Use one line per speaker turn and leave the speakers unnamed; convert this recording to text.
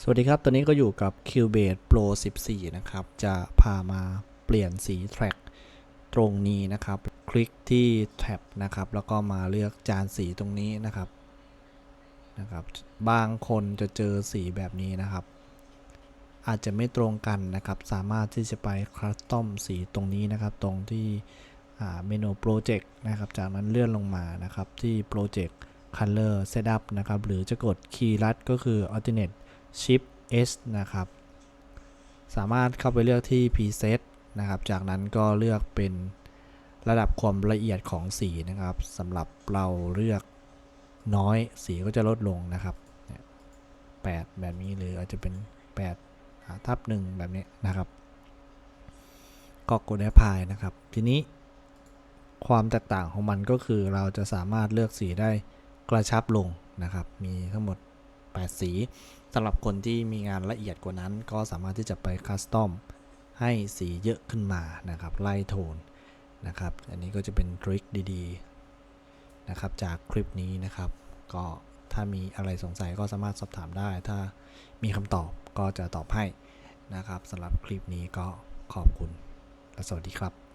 สวัสดีครับ ตอนนี้ก็อยู่กับ Cubase Pro 14 นะครับ จะพามาเปลี่ยนสีแทร็กตรงนี้นะครับ คลิกที่แท็บนะครับ แล้วก็มาเลือกจานสีตรงนี้นะครับนะครับ บางคนจะเจอสีแบบนี้นะครับ อาจจะไม่ตรงกันนะครับ สามารถที่จะไปคัสตอมสีตรงนี้นะครับ ตรงที่เมนูโปรเจกต์นะครับ จากนั้นเลื่อนลงมานะครับที่โปรเจกต์ Color Setup นะครับ หรือจะกดคีย์ลัดก็คือ Alternate Shift S นะครับ สามารถเข้าไปเลือกที่ Preset นะครับ จากนั้นก็เลือกเป็นระดับความละเอียดของสีนะครับสำหรับเราเลือกน้อยสีก็จะลดลงนะครับ8แบบนี้หรืออาจจะเป็น 8 ทับ 1 แบบนี้นะครับ ก็กด Apply นะครับ ทีนี้ความแตกต่างของมันก็คือเราจะสามารถเลือกสีได้กระชับลงนะครับ มีทั้งหมด 8 สีสำหรับคนที่มีงานละเอียดกว่านั้น ก็สามารถที่จะไปคัสตอมให้สีเยอะขึ้นมานะครับไล่โทนนะครับ อันนี้ก็จะเป็นทริคดีๆนะครับจากคลิปนี้นะครับ ก็ถ้ามีอะไรสงสัยก็สามารถสอบถามได้ ถ้ามีคำตอบก็จะตอบให้นะครับสำหรับคลิปนี้ก็ขอบคุณและสวัสดีครับ